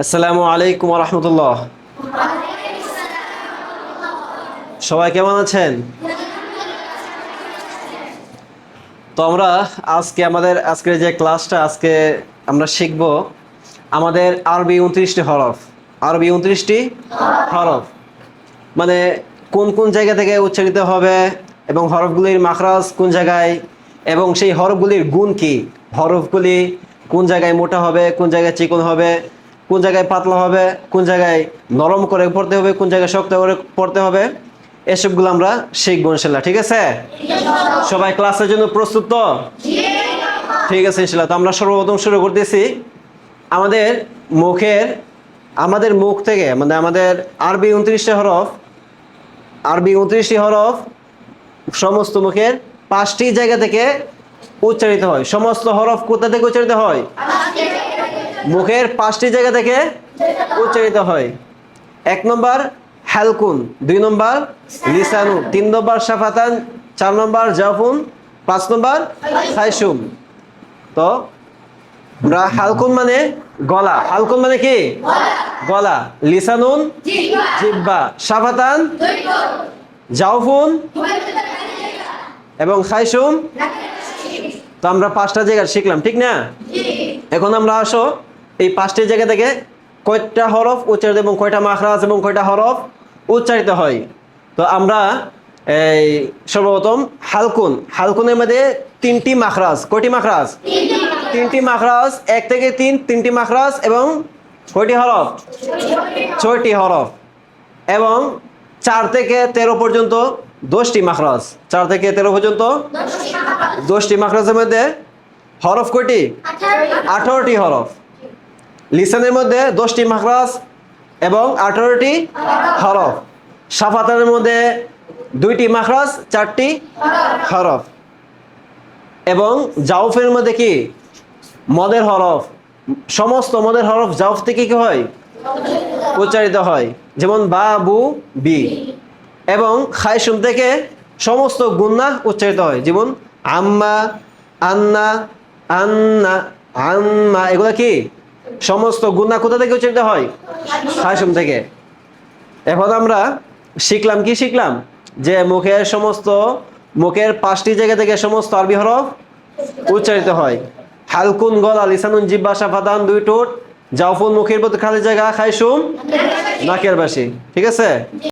আসসালামু আলাইকুম রহমতুল্লাহ সবাই কেমন আছেন? তো আমরা আজকে আমাদের আজকের যে ক্লাসটা আজকে আমরা শিখব আমাদের আরবি উনত্রিশটি হরফ। আরবি উনত্রিশটি হরফ। মানে কোন কোন জায়গা থেকে উচ্চারিত হবে এবং হরফগুলির মাখরাজ কোন জায়গায় এবং সেই হরফগুলির গুণ কি? হরফগুলি কোন জায়গায় মোটা হবে, কোন জায়গায় চিকন হবে? কোন জায়গায় পাতলা হবে, কোন জায়গায় নরম করে পড়তে হবে, কোন জায়গায় শক্ত করে পড়তে হবে, এসবগুলো আমরা শিখব ইনশাল্লাহ, ঠিক আছে? সবাই ক্লাসের জন্য প্রস্তুত তো? ঠিক আছে ইনশাল্লাহ, তো আমরা সর্বপ্রথম শুরু করতেছি। আমাদের মুখের, আমাদের মুখ থেকে মানে আমাদের আরবি উনত্রিশটি হরফ, আরবি উনত্রিশটি হরফ সমস্ত মুখের পাঁচটি জায়গা থেকে উচ্চারিত হয়। সমস্ত হরফ কোথা থেকে উচ্চারিত হয়? মুখের পাঁচটি জায়গা থেকে উচ্চারিত হয়। এক নম্বর হ্যালকুন দুই নম্বর লিসানু। তিন নম্বর সাফাতান চার নম্বর জাফুন। পাঁচ নম্বর খাইসুম তো হালকুন মানে গলা। হালকুন মানে কি? গলা। লিসানুন জিব্বা। সাফাতান জাউফুন এবং খাইসুম তো আমরা পাঁচটা জায়গা শিখলাম ঠিক না? এখন আমরা আসো এই পাঁচটি জায়গা থেকে কয়টা হরফ উচ্চারিত এবং কয়টা মাখরাজ এবং কয়টা হরফ উচ্চারিত হয়? তো আমরা এই সর্বপ্রথম হালকুন, হালকুনের মধ্যে তিনটি মাখরাজ, কয়টি মাখরাজ? তিনটি মাখরাজ, এক থেকে তিন, তিনটি মাখরাজ এবং কয়টি হরফ? ছয়টি হরফ। এবং চার থেকে তেরো পর্যন্ত দশটি মাখরাজ। চার থেকে তেরো পর্যন্ত দশটি মাখরাজের মধ্যে হরফ কয়টি? আঠারোটি। হরফ। লিসানের মধ্যে দশটি মাখরাজ এবং আঠারোটি হরফ। সাফাতানের মধ্যে দুইটি মাখরাজ, চারটি হরফ। এবং জাউফের মধ্যে কি? মদের হরফ। সমস্ত মদের হরফ জাউফ থেকে কি হয়? উচ্চারিত হয়। যেমন বা, বু, বি। এবং খাইসুম থেকে সমস্ত গুন্না উচ্চারিত হয়। যেমন আম্মা, আন্না আন্না, আম্মা। এগুলো কি? সমস্ত গুণা কোথা থেকে উচ্চারিত হয়? হাসুম থেকে। এখন আমরা শিখলাম, কি শিখলাম? যে মুখের সমস্ত, মুখের পাঁচটি জায়গা থেকে সমস্ত আরবি হরফ উচ্চারিত হয়। হালকুন গলা লিসানুন জিব্বা সাফাদান দুই টোট জাফুন মুখের প্রতি খালি জায়গা খাইসুম নাকের বাসি ঠিক আছে?